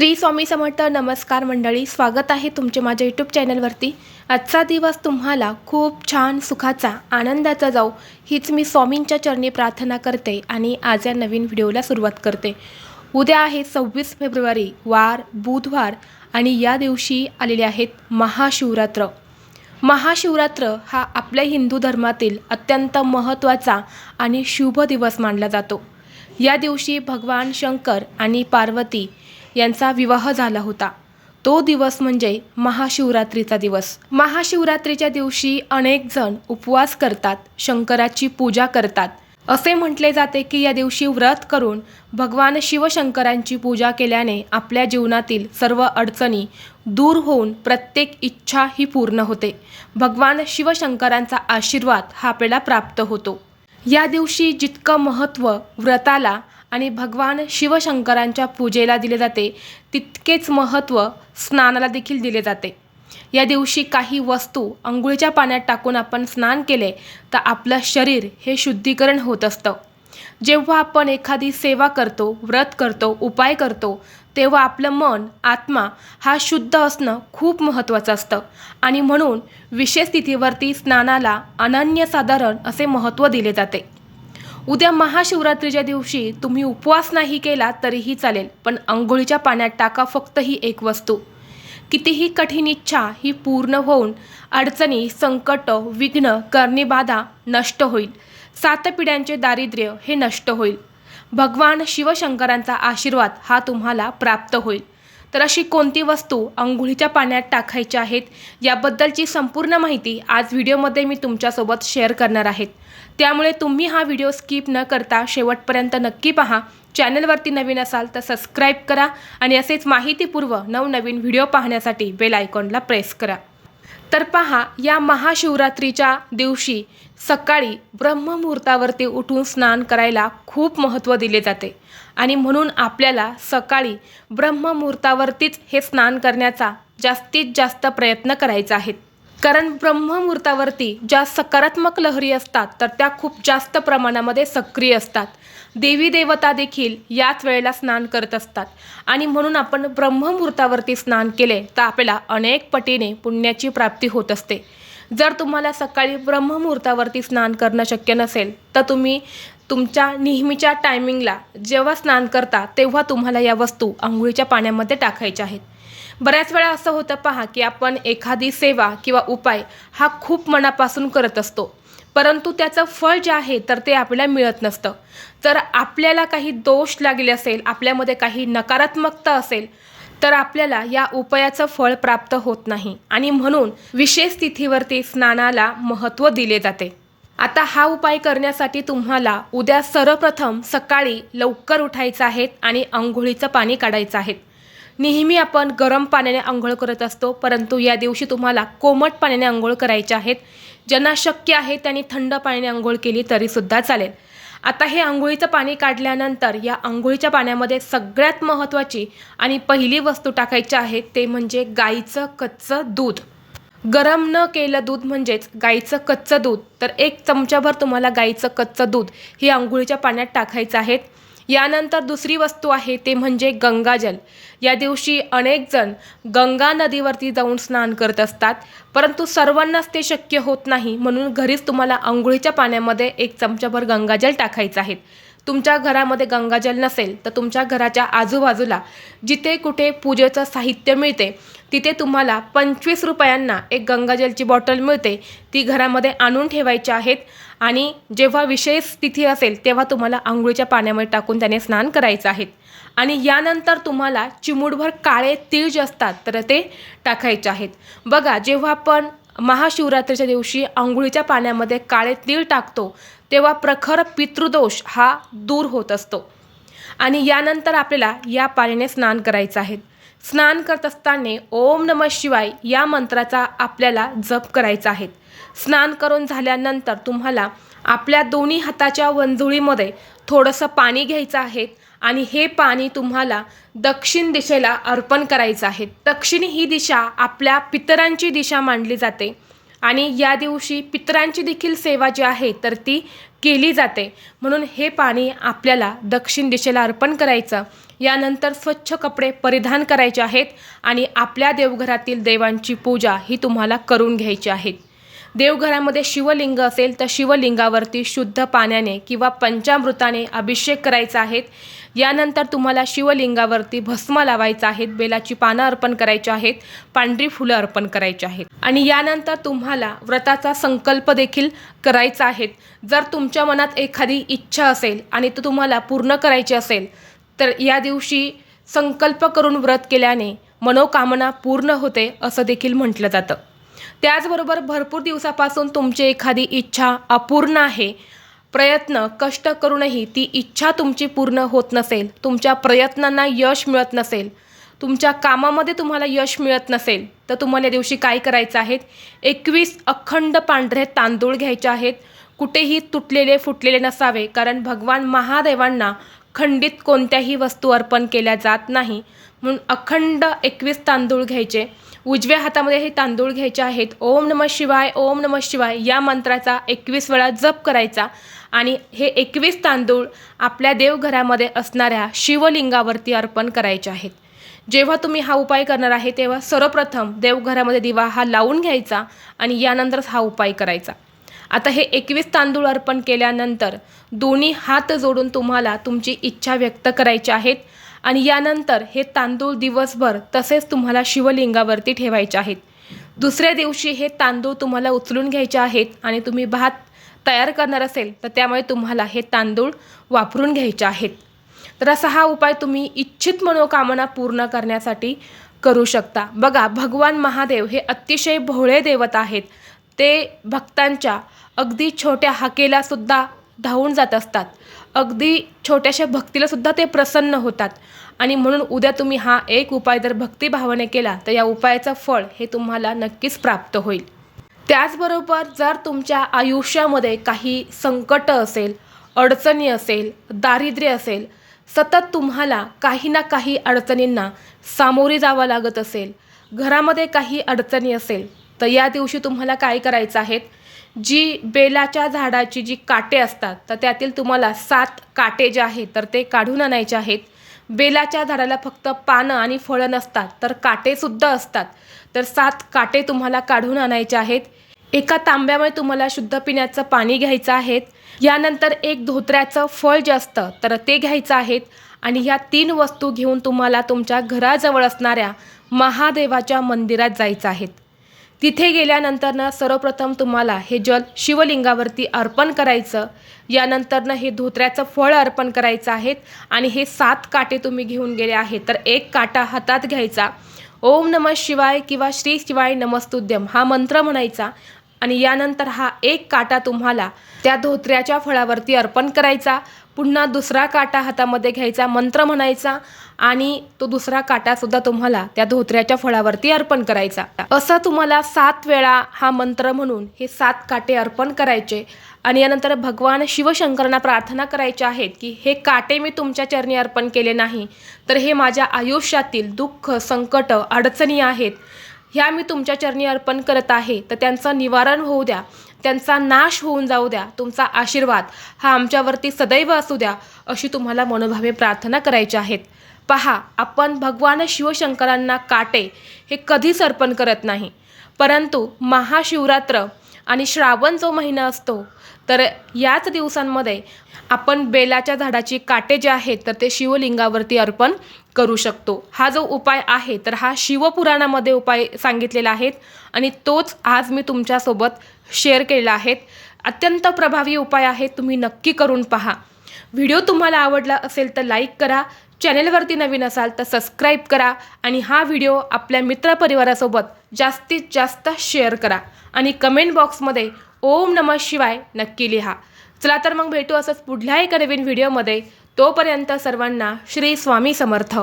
श्री स्वामी समर्थ नमस्कार मंडळी स्वागत आहे तुमचे माझ्या यूट्यूब चॅनलवरती. आजचा दिवस तुम्हाला खूप छान सुखाचा आनंदाचा जाऊ हीच मी स्वामींच्या चरणी प्रार्थना करते आणि आज या नवीन व्हिडिओला सुरुवात करते. उद्या आहे सव्वीस फेब्रुवारी वार बुधवार आणि या दिवशी आलेले आहेत महाशिवरात्र. महाशिवरात्र हा आपल्या हिंदू धर्मातील अत्यंत महत्त्वाचा आणि शुभ दिवस मानला जातो. या दिवशी भगवान शंकर आणि पार्वती यांचा विवाह झाला होता. तो दिवस म्हणजे महाशिवरात्रीचा दिवस. महाशिवरात्रीच्या दिवशी अनेक जण उपवास करतात शंकराची पूजा करतात. असे म्हटले जाते की या दिवशी व्रत करून भगवान शिवशंकरांची पूजा केल्याने आपल्या जीवनातील सर्व अडचणी दूर होऊन प्रत्येक इच्छा ही पूर्ण होते. भगवान शिवशंकरांचा आशीर्वाद हा आपल्याला प्राप्त होतो. या दिवशी जितकं महत्त्व व्रताला आणि भगवान शिवशंकरांच्या पूजेला दिले जाते तितकेच महत्त्व स्नानाला देखील दिले जाते. या दिवशी काही वस्तू अंघोळीच्या पाण्यात टाकून आपण स्नान केले तर आपलं शरीर हे शुद्धीकरण होत असतं. जेव्हा आपण एखादी सेवा करतो व्रत करतो उपाय करतो तेव्हा आपलं मन आत्मा हा शुद्ध असणं खूप महत्त्वाचं असतं. आणि म्हणून विशेष तिथीवरती स्नानाला अनन्यसाधारण असे महत्त्व दिले जाते. उद्या महाशिवरात्रीच्या दिवशी तुम्ही उपवास नाही केला तरीही चालेल पण आंघोळीच्या पाण्यात टाका फक्त ही एक वस्तू. कितीही कठीण इच्छा ही पूर्ण होऊन अडचणी संकट विघ्न करणीबाधा नष्ट होईल. सात पिढ्यांचे दारिद्र्य हे नष्ट होईल. भगवान शिवशंकरांचा आशीर्वाद हा तुम्हाला प्राप्त होईल. तर अशी कोणती वस्तू अंघोळीच्या पाण्यात टाकायची आहेत याबद्दलची संपूर्ण माहिती आज व्हिडिओमध्ये मी तुमच्यासोबत शेअर करणार आहेत. त्यामुळे तुम्ही हा व्हिडिओ स्किप न करता शेवटपर्यंत नक्की पहा. चॅनलवरती नवीन असाल तर सबस्क्राईब करा आणि असेच माहितीपूर्व नवनवीन व्हिडिओ पाहण्यासाठी बेल आयकॉनला प्रेस करा. तर पहा या महाशिवरात्रीच्या दिवशी सकाळी ब्रह्ममुहूर्तावरती उठून स्नान करायला खूप महत्त्व दिले जाते. आणि म्हणून आपल्याला सकाळी ब्रह्ममुहूर्तावरतीच हे स्नान करण्याचा जास्तीत जास्त प्रयत्न करायचा आहे. कारण ब्रह्ममुहूर्तावरती ज्या सकारात्मक लहरी असतात तर त्या खूप जास्त प्रमाणामध्ये सक्रिय असतात. देवी देवता देखील याच वेळेला स्नान करत असतात. आणि म्हणून आपण ब्रह्ममुहूर्तावरती स्नान केले तर आपल्याला अनेक पटीने पुण्याची प्राप्ती होत असते. जर तुम्हाला सकाळी ब्रह्ममुहूर्तावरती स्नान करणं शक्य नसेल तर तुम्ही तुमच्या नेहमीच्या टायमिंगला जेव्हा स्नान करता तेव्हा तुम्हाला या वस्तू आंघोळीच्या पाण्यामध्ये टाकायच्या आहेत. बऱ्याच वेळा असं होतं पहा की आपण एखादी सेवा किंवा उपाय हा खूप मनापासून करत असतो. परंतु त्याचं फळ जे आहे तर ते आपल्याला मिळत नसतं. जर आपल्याला काही दोष लागले असेल आपल्यामध्ये काही नकारात्मकता असेल तर आपल्याला या उपायाचं फळ प्राप्त होत नाही. आणि म्हणून विशेष तिथीवरती स्नानाला महत्त्व दिले जाते. आता हा उपाय करण्यासाठी तुम्हाला उद्या सर्वप्रथम सकाळी लवकर उठायचं आहे आणि आंघोळीचं पाणी काढायचं आहे. नेहमी आपण गरम पाण्याने आंघोळ करत असतो परंतु या दिवशी तुम्हाला कोमट पाण्याने आंघोळ करायचे आहेत. ज्यांना शक्य आहे त्यांनी थंड पाण्याने आंघोळ केली तरीसुद्धा चालेल. आता हे आंघोळीचं पाणी काढल्यानंतर या आंघोळीच्या पाण्यामध्ये सगळ्यात महत्त्वाची आणि पहिली वस्तू टाकायची आहे ते म्हणजे गाईचं कच्चं दूध. गरम न केलं दूध म्हणजेच गाईचं कच्चं दूध. तर एक चमचाभर तुम्हाला गाईचं कच्चं दूध हे आंघोळीच्या पाण्यात टाकायचं आहे. यानंतर दुसरी वस्तू आहे ते म्हणजे गंगाजल. या दिवशी अनेक जण गंगा नदीवरती जाऊन स्नान करत असतात परंतु सर्वांनाच ते शक्य होत नाही. म्हणून घरीच तुम्हाला आंघोळीच्या पाण्यामध्ये एक चमचाभर गंगाजल टाकायचं आहे. तुमच्या घरामध्ये गंगाजल नसेल तर तुमच्या घराच्या आजूबाजूला जिथे कुठे पूजेचं साहित्य मिळते तिथे तुम्हाला पंचवीस रुपयांना एक गंगाजलची बॉटल मिळते. ती घरामध्ये आणून ठेवायची आहेत आणि जेव्हा विशेष तिथी असेल तेव्हा तुम्हाला आंघोळीच्या पाण्यामध्ये टाकून त्याने स्नान करायचं आहे आणि यानंतर तुम्हाला चिमूटभर काळे तीळ जे असतात तर ते टाकायचे आहेत. बघा जेव्हा आपण महाशिवरात्रीच्या दिवशी आंघोळीच्या पाण्यामध्ये काळे तीळ टाकतो तेव्हा प्रखर पितृदोष हा दूर होत असतो. आणि यानंतर आपल्याला या पाण्याने स्नान करायचं आहे. स्नान करत असताना ओम नम शिवाय या मंत्राचा आपल्याला जप करायचा आहे. स्नान करून झाल्यानंतर तुम्हाला आपल्या दोन्ही हाताच्या वंजुळीमध्ये थोडंसं पाणी घ्यायचं आहे आणि हे पाणी तुम्हाला दक्षिण दिशेला अर्पण करायचं आहे. दक्षिण ही दिशा आपल्या पितरांची दिशा मानली जाते. आणि या दिवशी पितरांची देखील सेवा जी आहे तर ती केली जाते. म्हणून हे पाणी आपल्याला दक्षिण दिशेला अर्पण करायचं. यानंतर स्वच्छ कपडे परिधान करायचे आहेत आणि आपल्या देवघरातील देवांची पूजा ही तुम्हाला करून घ्यायची आहे. देवघरामध्ये शिवलिंग असेल तर शिवलिंगावरती शुद्ध पाण्याने किंवा पंचामृताने अभिषेक करायचा आहे यानंतर तुम्हाला शिवलिंगावरती भस्म लावायचा आहेत बेलाची पानं अर्पण करायची आहेत पांढरी फुलं अर्पण करायची आहेत. आणि यानंतर तुम्हाला व्रताचा संकल्प देखील करायचा आहे जर तुमच्या मनात एखादी इच्छा असेल आणि तो तुम्हाला पूर्ण करायची असेल तर या दिवशी संकल्प करून व्रत केल्याने मनोकामना पूर्ण होते असं देखील म्हटलं जातं. त्याचबरोबर भरपूर दिवसापासून तुमची एखादी इच्छा अपूर्ण आहे. प्रयत्न कष्ट करूनही ती इच्छा तुमची पूर्ण होत नसेल. तुमच्या प्रयत्नांना यश मिळत नसेल. तुमच्या कामामध्ये तुम्हाला यश मिळत नसेल. तर तुम्हाला या दिवशी काय करायचं आहे? एकवीस अखंड पांढरे तांदूळ घ्यायचे आहेत. कुठेही तुटलेले फुटलेले नसावे कारण भगवान महादेवांना खंडित कोणत्याही वस्तू अर्पण केल्या जात नाही. म्हणून अखंड एकवीस तांदूळ घ्यायचे. उजव्या हातामध्ये हे तांदूळ घ्यायचे आहेत. ओम नम शिवाय ओम नम शिवाय या मंत्राचा एकवीस वेळा जप करायचा. आणि हे एकवीस तांदूळ आपल्या देवघरामध्ये असणाऱ्या शिवलिंगावरती अर्पण करायचे आहेत. जेव्हा तुम्ही हा उपाय करणार आहे तेव्हा सर्वप्रथम देवघरामध्ये दिवा हा लावून घ्यायचा आणि यानंतरच हा उपाय करायचा. आता हे एकवीस तांदूळ अर्पण केल्यानंतर दोन्ही हात जोडून तुम्हाला तुमची इच्छा व्यक्त करायची आहेत. आणि यानंतर हे तांदूळ दिवसभर तसेच तुम्हाला शिवलिंगावरती ठेवायचे आहेत. दुसऱ्या दिवशी हे तांदूळ तुम्हाला उचलून घ्यायचे आहेत आणि तुम्ही भात तयार करणार असेल तर त्यामुळे तुम्हाला हे तांदूळ वापरून घ्यायचे आहेत. तर असा हा उपाय तुम्ही इच्छित मनोकामना पूर्ण करण्यासाठी करू शकता. बघा भगवान महादेव हे अतिशय भोळे देवत आहेत. ते भक्तांच्या अगदी छोट्या हाकेला सुद्धा धावून जात असतात. अगदी छोट्याशा भक्तीला सुद्धा ते प्रसन्न होतात. आणि म्हणून उद्या तुम्ही हा एक उपाय जर भक्तिभावाने केला तर या उपायाचं फळ हे तुम्हाला नक्कीच प्राप्त होईल. त्याचबरोबर जर तुमच्या आयुष्यामध्ये काही संकट असेल अडचणी असेल दारिद्र्य असेल सतत तुम्हाला काही ना काही अडचणींना सामोरे जावं लागत असेल घरामध्ये काही अडचणी असेल तर या दिवशी तुम्हाला काय करायचं आहेत? जी बेलाच्या झाडाची जी काटे असतात तर त्यातील तुम्हाला सात काटे जे आहेत तर ते काढून आणायचे आहेत. बेलाच्या झाडाला फक्त पानं आणि फळं नसतात तर काटेसुद्धा असतात. तर सात काटे तुम्हाला काढून आणायचे आहेत. एका तांब्यामध्ये तुम्हाला शुद्ध पिण्याचं पाणी घ्यायचं आहे यानंतर एक धोत्र्याचं फळ जे असतं तर ते घ्यायचं आहेत. आणि ह्या तीन वस्तू घेऊन तुम्हाला तुमच्या घराजवळ असणाऱ्या महादेवाच्या मंदिरात जायचं आहेत. तिथे गेल्यानंतरनं सर्वप्रथम तुम्हाला हे जल शिवलिंगावरती अर्पण करायचं. यानंतरनं हे धोत्र्याचं फळ अर्पण करायचं आहेत आणि हे सात काटे तुम्ही घेऊन गेले आहेत. तर एक काटा हातात घ्यायचा. ओम नमः शिवाय किंवा श्री शिवाय नमस्तुद्यम हा मंत्र म्हणायचा. आणि यानंतर हा एक काटा तुम्हाला त्या धोत्र्याच्या फळावरती अर्पण करायचा. पुन्हा दुसरा काटा हातामध्ये घ्यायचा मंत्र म्हणायचा आणि तो दुसरा काटासुद्धा तुम्हाला त्या धोत्र्याच्या फळावरती अर्पण करायचा. असं तुम्हाला सात वेळा हा मंत्र म्हणून हे सात काटे अर्पण करायचे आणि यानंतर भगवान शिवशंकरांना प्रार्थना करायच्या आहेत की हे काटे मी तुमच्या चरणी अर्पण केले नाही तर हे माझ्या आयुष्यातील दुःख संकट अडचणी आहेत. ह्या मी तुमच्या चरणी अर्पण करत आहे तर त्यांचं निवारण होऊ द्या. त्यांचा नाश होऊन जाऊ द्या तुमचा आशीर्वाद हा आमच्यावरती सदैव असू द्या अशी तुम्हाला मनोभावे प्रार्थना करायची आहेत. पहा आपण भगवान शिवशंकरांना काटे हे कधीच अर्पण करत नाही. परंतु महाशिवरात्र आणि श्रावण जो महिना असतो तर याच दिवसांमध्ये आपण बेलाच्या झाडाची काटे जे आहेत तर ते शिवलिंगावरती अर्पण करू शकतो. हा जो उपाय आहे तर हा शिवपुराणामध्ये उपाय सांगितलेला आहे आणि तोच आज मी तुमच्यासोबत शेअर केलेला आहेत अत्यंत प्रभावी उपाय आहे. तुम्ही नक्की करून पहा. व्हिडिओ तुम्हाला आवडला असेल तर लाईक करा. चॅनेलवरती नवीन असाल तर सबस्क्राईब करा. आणि हा व्हिडिओ आपल्या मित्रपरिवारासोबत जास्तीत जास्त शेअर करा. आणि कमेंट बॉक्समध्ये ओम नमः शिवाय नक्की लिहा. चला तर मग भेटू असंच पुढल्या एका नवीन व्हिडिओमध्ये. तोपर्यंत सर्वांना श्री स्वामी समर्थ.